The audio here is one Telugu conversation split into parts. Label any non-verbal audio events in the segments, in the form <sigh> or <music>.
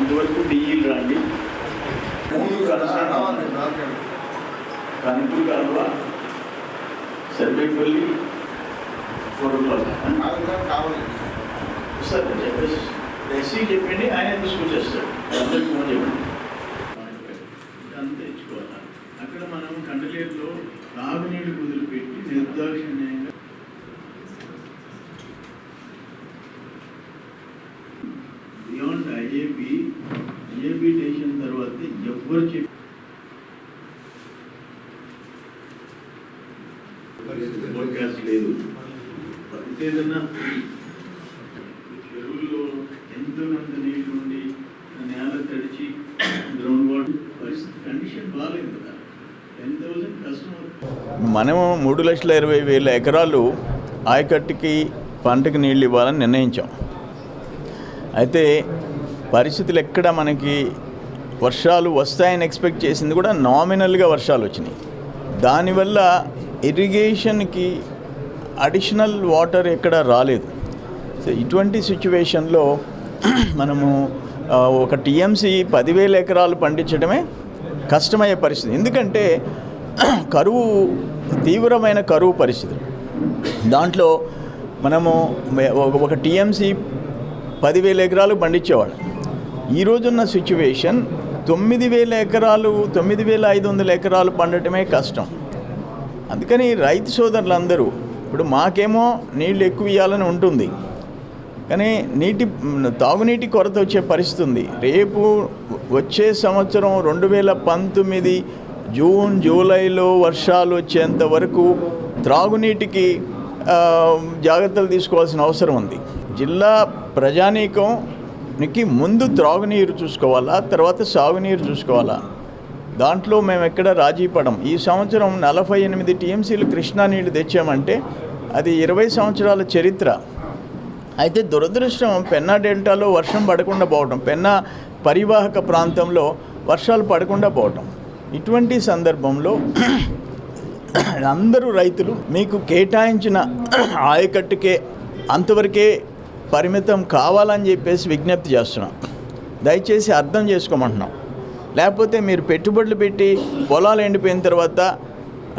అంతవరకు డీఈలు రండి. కనుపులు కాలువ? సర్వేపల్లి సరే చెప్పేసి ఎస్సీ చెప్పండి ఆయన తీసుకొచ్చేస్తాడు అందరికీ ఫోన్ చెప్పండి అంతా అక్కడ మనం కండలేరులో రాగునీళ్ళు కుదిలిపెట్టి నిర్దాక్షిణ్యంగా స్టేషన్ తర్వాత ఎవ్వరు చెప్పి ఫోర్కాస్ట్ లేదు. ఏదన్నా చెరువుల్లో ఎంతో కొంత నీళ్ళు ఉండి నేల తడిచి గ్రౌండ్ వాటర్ పరిస్థితి కండిషన్ బాగాలేదు కదా. టెన్ థౌసండ్ కస్టమర్ మనము మూడు లక్షల ఇరవై వేల ఎకరాలు ఆయకట్టుకి పంటకి నీళ్ళు ఇవ్వాలని నిర్ణయించాం. అయితే పరిస్థితులు ఎక్కడ మనకి వర్షాలు వస్తాయని ఎక్స్పెక్ట్ చేసింది కూడా నామినల్గా వర్షాలు వచ్చినాయి. దానివల్ల ఇరిగేషన్కి అడిషనల్ వాటర్ ఎక్కడ రాలేదు. సో ఇటువంటి సిచ్యువేషన్లో <clears throat> మనము ఒక టీఎంసీ పదివేల ఎకరాలు పండించడమే కష్టమయ్యే పరిస్థితి. ఎందుకంటే <clears throat> కరువు తీవ్రమైన కరువు పరిస్థితి. దాంట్లో మనము ఒక- టీఎంసీ పదివేల ఎకరాలు పండించేవాళ్ళం. ఈ రోజున్న సిచ్యువేషన్ తొమ్మిది వేల ఎకరాలు తొమ్మిది వేల ఐదు వందల ఎకరాలు పండటమే కష్టం. అందుకని రైతు సోదరులందరూ ఇప్పుడు మాకేమో నీళ్ళు ఎక్కువ ఇవ్వాలని ఉంటుంది. కానీ నీటి తాగునీటి కొరత వచ్చే పరిస్థితి ఉంది. రేపు వచ్చే సంవత్సరం రెండు వేల పంతొమ్మిది జూన్ జూలైలో వర్షాలు వచ్చేంత వరకు త్రాగునీటికి జాగ్రత్తలు తీసుకోవాల్సిన అవసరం ఉంది. జిల్లా ప్రజానీకం ప్రజానీకంకి ముందు త్రాగునీరు చూసుకోవాలా? తర్వాత సాగునీరు చూసుకోవాలా? దాంట్లో మేము ఎక్కడ రాజీ పడం? ఈ సంవత్సరం నలభై ఎనిమిది టీఎంసీలు కృష్ణా నీళ్ళు తెచ్చామంటే అది ఇరవై సంవత్సరాల చరిత్ర. అయితే దురదృష్టం పెన్నా డెల్టాలో వర్షం పడకుండా పోవటం పెన్నా పరివాహక ప్రాంతంలో వర్షాలు పడకుండా పోవటం. ఇటువంటి సందర్భంలో అందరూ రైతులు మీకు కేటాయించిన ఆయకట్టుకే అంతవరకే పరిమితం కావాలని చెప్పేసి విజ్ఞప్తి చేస్తున్నాం. దయచేసి అర్థం చేసుకోమంటున్నాం. లేకపోతే మీరు పెట్టుబడులు పెట్టి పొలాలు ఎండిపోయిన తర్వాత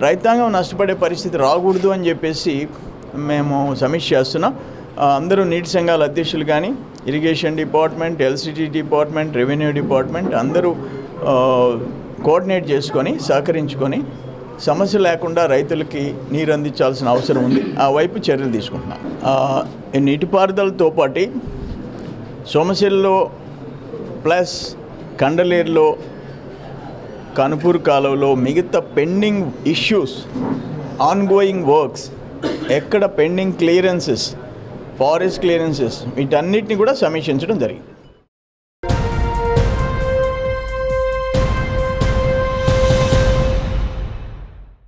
రైతాంగం నష్టపడే పరిస్థితి రాకూడదు అని చెప్పేసి మేము సమీక్ష చేస్తున్నాం. అందరూ నీటి సంఘాల అధ్యక్షులు కానీ irrigation department LCT department revenue department అందరూ కోఆర్డినేట్ చేసుకొని సహకరించుకొని సమస్య లేకుండా రైతులకి నీరు అందించాల్సిన అవసరం ఉంది. ఆ వైపు చర్యలు తీసుకుంటున్నాం. ఈ నీటిపారుదలతో పాటు సోమశిల్లో ప్లస్ కండలేరులో కనుపూర్ కాలువలో మిగతా పెండింగ్ ఇష్యూస్ ఆన్గోయింగ్ వర్క్స్ ఎక్కడ పెండింగ్ క్లియరెన్సెస్ ఫారెస్ట్ క్లియరెన్సెస్ వీటన్నిటిని కూడా సమీక్షించడం జరిగింది.